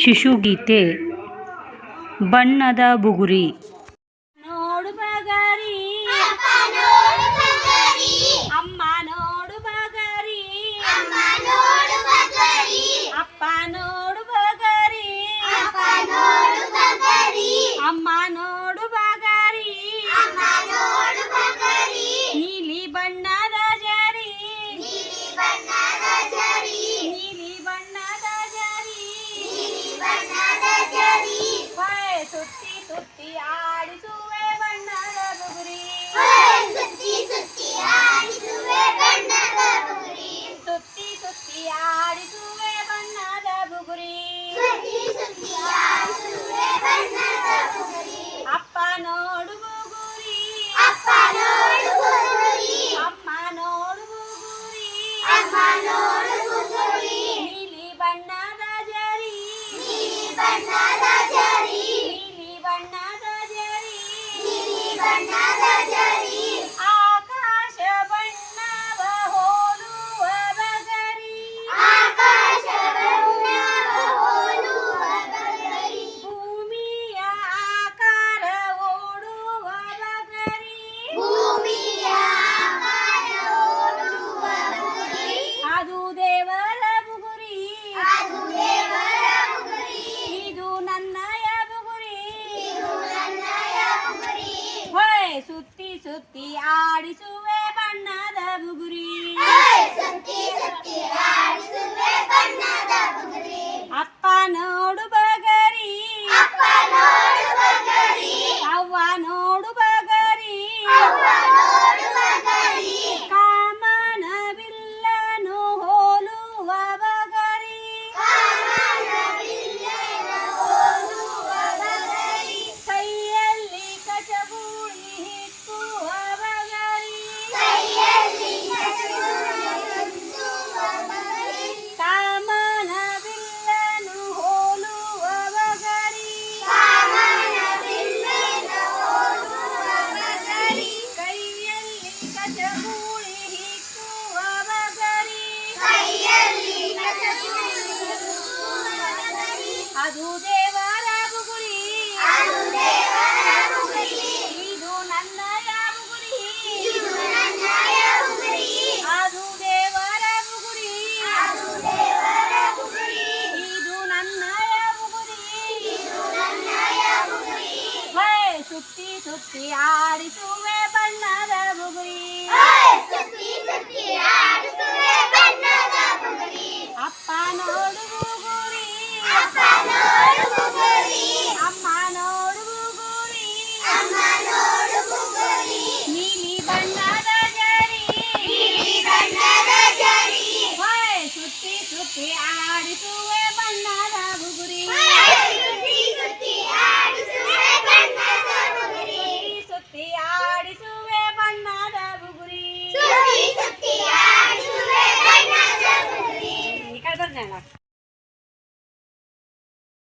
ಶಿಶು ಗೀತೆ ಬಣ್ಣದ ಬುಗುರಿ. ನೋಡು ಬಗರಿ. ಅಮ್ಮ ನೋಡು ಬಗರಿ. ಅಪ್ಪ ನೋಡು ಬಗರಿ. ಅಮ್ಮ ನೋಡು பண்ணாதா சரி நீ பண்ணாதா சரி நீ பண்ணாதா తృప్తి ఆడి చూ ಅದು ದೇವರ ಬುಗುರಿ ಅದು ದೇವರ ಬುಗುರಿ ಇದು ನನ್ನಯ ಬುಗುರಿ ಇದು ನನ್ನಯ ಬುಗುರಿ ಅದು ದೇವರ ಬುಗುರಿ ಅದು ದೇವರ ಬುಗುರಿ ಇದು ನನ್ನಯ ಬುಗುರಿ ಇದು ನನ್ನಯ ಬುಗುರಿ ಹೇ ಸುತ್ತಿ ಸುತ್ತಿ ಆಡಿಸುವೆ ಬಣ್ಣದ ಬುಗುರಿ ಸುತ್ತಿ ಸುತ್ತಿ ಆಡಿಸುವೆ ಬಣ್ಣದ ಬುಗುರಿ ಅಪ್ಪ ನೋಡು